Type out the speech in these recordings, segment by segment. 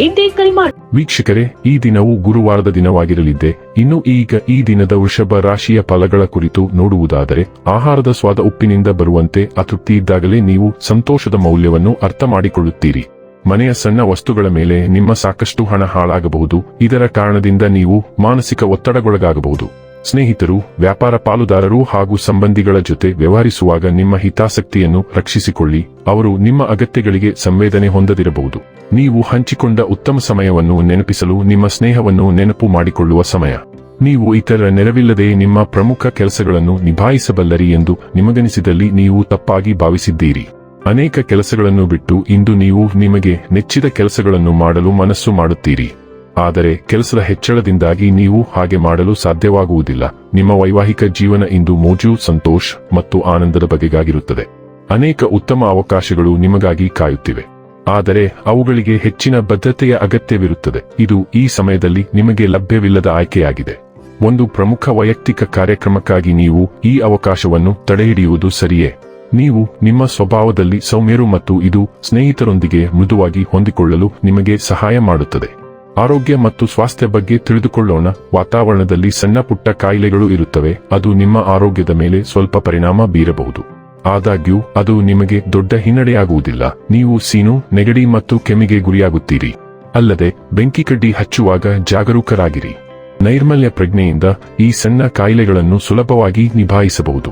ಹಿಂದೆ ಕರೆ ವೀಕ್ಷಕರೇ, ಈ ದಿನವು ಗುರುವಾರದ ದಿನವಾಗಿರಲಿದೆ ಇನ್ನು ಈಗ ಈ ದಿನದ ವೃಷಭ ರಾಶಿಯ ಫಲಗಳ ಕುರಿತು ನೋಡುವುದಾದರೆ, ಆಹಾರದ ಸ್ವಾದ ಉಪ್ಪಿನಿಂದ ಬರುವಂತೆ ಅತೃಪ್ತಿ ಇದ್ದಾಗಲೇ ನೀವು ಸಂತೋಷದ ಮೌಲ್ಯವನ್ನು ಅರ್ಥ ಮಾಡಿಕೊಳ್ಳುತ್ತೀರಿ. ಮನೆಯ ಸಣ್ಣ ವಸ್ತುಗಳ ಮೇಲೆ ನಿಮ್ಮ ಸಾಕಷ್ಟು ಹಣ ಹಾಳಾಗಬಹುದು. ಇದರ ಕಾರಣದಿಂದ ನೀವು ಮಾನಸಿಕ ಒತ್ತಡಗೊಳಗಾಗಬಹುದು. ಸ್ನೇಹಿತರು, ವ್ಯಾಪಾರ ಪಾಲುದಾರರು ಹಾಗೂ ಸಂಬಂಧಿಗಳ ಜೊತೆ ವ್ಯವಹರಿಸುವಾಗ ನಿಮ್ಮ ಹಿತಾಸಕ್ತಿಯನ್ನು ರಕ್ಷಿಸಿಕೊಳ್ಳಿ. ಅವರು ನಿಮ್ಮ ಅಗತ್ಯಗಳಿಗೆ ಸಂವೇದನೆ ಹೊಂದದಿರಬಹುದು. ನೀವು ಹಂಚಿಕೊಂಡ ಉತ್ತಮ ಸಮಯವನ್ನು ನೆನಪಿಸಲು ನಿಮ್ಮ ಸ್ನೇಹವನ್ನು ನೆನಪು ಮಾಡಿಕೊಳ್ಳುವ ಸಮಯ. ನೀವು ಇತರ ನೆರವಿಲ್ಲದೆ ನಿಮ್ಮ ಪ್ರಮುಖ ಕೆಲಸಗಳನ್ನು ನಿಭಾಯಿಸಬಲ್ಲರಿ ಎಂದು ನಿಮಗನಿಸಿದಲ್ಲಿ ನೀವು ತಪ್ಪಾಗಿ ಭಾವಿಸಿದ್ದೀರಿ. ಅನೇಕ ಕೆಲಸಗಳನ್ನು ಬಿಟ್ಟು ಇಂದು ನೀವು ನಿಮಗೆ ನೆಚ್ಚಿದ ಕೆಲಸಗಳನ್ನು ಮಾಡಲು ಮನಸ್ಸು ಮಾಡುತ್ತೀರಿ. ಆದರೆ ಕೆಲಸದ ಹೆಚ್ಚಳದಿಂದಾಗಿ ನೀವು ಹಾಗೆ ಮಾಡಲು ಸಾಧ್ಯವಾಗುವುದಿಲ್ಲ. ನಿಮ್ಮ ವೈವಾಹಿಕ ಜೀವನ ಇಂದು ಮೋಜು, ಸಂತೋಷ್ ಮತ್ತು ಆನಂದದ ಬಗೆಗಾಗಿರುತ್ತದೆ. ಅನೇಕ ಉತ್ತಮ ಅವಕಾಶಗಳು ನಿಮಗಾಗಿ ಕಾಯುತ್ತಿವೆ. ಆದರೆ ಅವುಗಳಿಗೆ ಹೆಚ್ಚಿನ ಬದ್ಧತೆಯ ಅಗತ್ಯವಿರುತ್ತದೆ. ಇದು ಈ ಸಮಯದಲ್ಲಿ ನಿಮಗೆ ಲಭ್ಯವಿಲ್ಲದ ಆಯ್ಕೆಯಾಗಿದೆ. ಒಂದು ಪ್ರಮುಖ ವೈಯಕ್ತಿಕ ಕಾರ್ಯಕ್ರಮಕ್ಕಾಗಿ ನೀವು ಈ ಅವಕಾಶವನ್ನು ತಡೆಹಿಡಿಯುವುದು ಸರಿಯೇ? ನೀವು ನಿಮ್ಮ ಸ್ವಭಾವದಲ್ಲಿ ಸೌಮ್ಯರು ಮತ್ತು ಇದು ಸ್ನೇಹಿತರೊಂದಿಗೆ ಮೃದುವಾಗಿ ಹೊಂದಿಕೊಳ್ಳಲು ನಿಮಗೆ ಸಹಾಯ ಮಾಡುತ್ತದೆ. ಆರೋಗ್ಯ ಮತ್ತು ಸ್ವಾಸ್ಥ್ಯ ಬಗ್ಗೆ ತಿಳಿದುಕೊಳ್ಳೋಣ. ವಾತಾವರಣದಲ್ಲಿ ಸಣ್ಣ ಪುಟ್ಟ ಕಾಯಿಲೆಗಳು ಇರುತ್ತವೆ. ಅದು ನಿಮ್ಮ ಆರೋಗ್ಯದ ಮೇಲೆ ಸ್ವಲ್ಪ ಪರಿಣಾಮ ಬೀರಬಹುದು. ಆದಾಗ್ಯೂ, ಅದು ನಿಮಗೆ ದೊಡ್ಡ ಹಿನ್ನಡೆಯಾಗುವುದಿಲ್ಲ. ನೀವು ಸೀನು, ನೆಗಡಿ ಮತ್ತು ಕೆಮ್ಮಿಗೆ ಗುರಿಯಾಗುತ್ತೀರಿ. ಅಲ್ಲದೆ, ಬೆಂಕಿ ಕಡ್ಡಿ ಹಚ್ಚುವಾಗ ಜಾಗರೂಕರಾಗಿರಿ. ನೈರ್ಮಲ್ಯ ಪ್ರಜ್ಞೆಯಿಂದ ಈ ಸಣ್ಣ ಕಾಯಿಲೆಗಳನ್ನು ಸುಲಭವಾಗಿ ನಿಭಾಯಿಸಬಹುದು.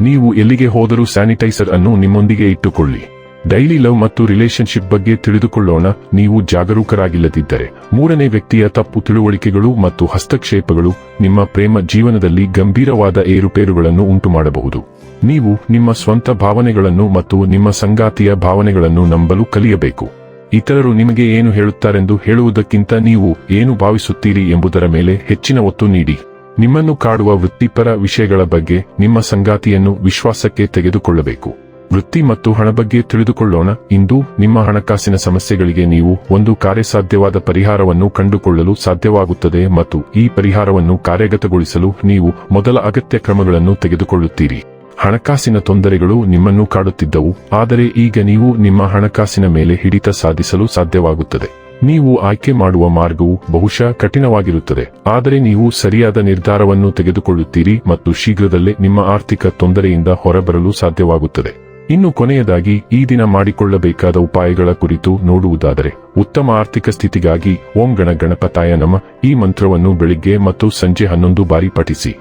ನೀವು ಎಲ್ಲಿಗೆ ಹೋದರೂ ಸ್ಯಾನಿಟೈಸರ್ ಅನ್ನು ನಿಮ್ಮೊಂದಿಗೆ ಇಟ್ಟುಕೊಳ್ಳಿ. ಡೈಲಿ ಲವ್ ಮತ್ತು ರಿಲೇಶನ್ಶಿಪ್ ಬಗ್ಗೆ ತಿಳಿದುಕೊಳ್ಳೋಣ. ನೀವು ಜಾಗರೂಕರಾಗಿಲ್ಲದಿದ್ದರೆ ಮೂರನೇ ವ್ಯಕ್ತಿಯ ತಪ್ಪು ತಿಳುವಳಿಕೆಗಳು ಮತ್ತು ಹಸ್ತಕ್ಷೇಪಗಳು ನಿಮ್ಮ ಪ್ರೇಮ ಜೀವನದಲ್ಲಿ ಗಂಭೀರವಾದ ಏರುಪೇರುಗಳನ್ನು ಉಂಟುಮಾಡಬಹುದು. ನೀವು ನಿಮ್ಮ ಸ್ವಂತ ಭಾವನೆಗಳನ್ನು ಮತ್ತು ನಿಮ್ಮ ಸಂಗಾತಿಯ ಭಾವನೆಗಳನ್ನು ನಂಬಲು ಕಲಿಯಬೇಕು. ಇತರರು ನಿಮಗೆ ಏನು ಹೇಳುತ್ತಾರೆಂದು ಹೇಳುವುದಕ್ಕಿಂತ ನೀವು ಏನು ಭಾವಿಸುತ್ತೀರಿ ಎಂಬುದರ ಮೇಲೆ ಹೆಚ್ಚಿನ ಒತ್ತು ನೀಡಿ. ನಿಮ್ಮನ್ನು ಕಾಡುವ ವೃತ್ತಿಪರ ವಿಷಯಗಳ ಬಗ್ಗೆ ನಿಮ್ಮ ಸಂಗಾತಿಯನ್ನು ವಿಶ್ವಾಸಕ್ಕೆ ತೆಗೆದುಕೊಳ್ಳಬೇಕು. ವೃತ್ತಿ ಮತ್ತು ಹಣ ಬಗ್ಗೆ ತಿಳಿದುಕೊಳ್ಳೋಣ. ಇಂದು ನಿಮ್ಮ ಹಣಕಾಸಿನ ಸಮಸ್ಯೆಗಳಿಗೆ ನೀವು ಒಂದು ಕಾರ್ಯಸಾಧ್ಯವಾದ ಪರಿಹಾರವನ್ನು ಕಂಡುಕೊಳ್ಳಲು ಸಾಧ್ಯವಾಗುತ್ತದೆ ಮತ್ತು ಈ ಪರಿಹಾರವನ್ನು ಕಾರ್ಯಗತಗೊಳಿಸಲು ನೀವು ಮೊದಲ ಅಗತ್ಯ ಕ್ರಮಗಳನ್ನು ತೆಗೆದುಕೊಳ್ಳುತ್ತೀರಿ. ಹಣಕಾಸಿನ ತೊಂದರೆಗಳು ನಿಮ್ಮನ್ನು ಕಾಡುತ್ತಿದ್ದವು, ಆದರೆ ಈಗ ನೀವು ನಿಮ್ಮ ಹಣಕಾಸಿನ ಮೇಲೆ ಹಿಡಿತ ಸಾಧಿಸಲು ಸಾಧ್ಯವಾಗುತ್ತದೆ. ನೀವು ಆಯ್ಕೆ ಮಾಡುವ ಮಾರ್ಗವು ಬಹುಶಃ ಕಠಿಣವಾಗಿರುತ್ತದೆ, ಆದರೆ ನೀವು ಸರಿಯಾದ ನಿರ್ಧಾರವನ್ನು ತೆಗೆದುಕೊಳ್ಳುತ್ತೀರಿ ಮತ್ತು ಶೀಘ್ರದಲ್ಲೇ ನಿಮ್ಮ ಆರ್ಥಿಕ ತೊಂದರೆಯಿಂದ ಹೊರಬರಲು ಸಾಧ್ಯವಾಗುತ್ತದೆ. ಇನ್ನು ಕೊನೆಯದಾಗಿ ಈ ದಿನ ಮಾಡಿಕೊಳ್ಳಬೇಕಾದ ಉಪಾಯಗಳ ಕುರಿತು ನೋಡುವುದಾದರೆ, ಉತ್ತಮ ಆರ್ಥಿಕ ಸ್ಥಿತಿಗಾಗಿ ಓಂ ಗಣ ಗಣಪತಾಯ ನಮ ಈ ಮಂತ್ರವನ್ನು ಬೆಳಿಗ್ಗೆ ಮತ್ತು ಸಂಜೆ ಹನ್ನೊಂದು ಬಾರಿ ಪಠಿಸಿ.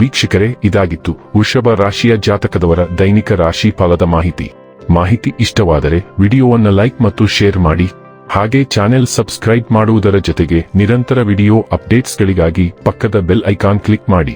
ವೀಕ್ಷಕರೇ, ಇದಾಗಿತ್ತು ವೃಷಭ ರಾಶಿಯ ಜಾತಕದವರ ದೈನಿಕ ರಾಶಿ ಫಲದ ಮಾಹಿತಿ. ಮಾಹಿತಿ ಇಷ್ಟವಾದರೆ ವಿಡಿಯೋವನ್ನು ಲೈಕ್ ಮತ್ತು ಶೇರ್ ಮಾಡಿ. ಹಾಗೆ ಚಾನೆಲ್ ಸಬ್ಸ್ಕ್ರೈಬ್ ಮಾಡುವುದರ ಜೊತೆಗೆ ನಿರಂತರ ವಿಡಿಯೋ ಅಪ್ಡೇಟ್ಸ್ಗಳಿಗಾಗಿ ಪಕ್ಕದ ಬೆಲ್ ಐಕಾನ್ ಕ್ಲಿಕ್ ಮಾಡಿ.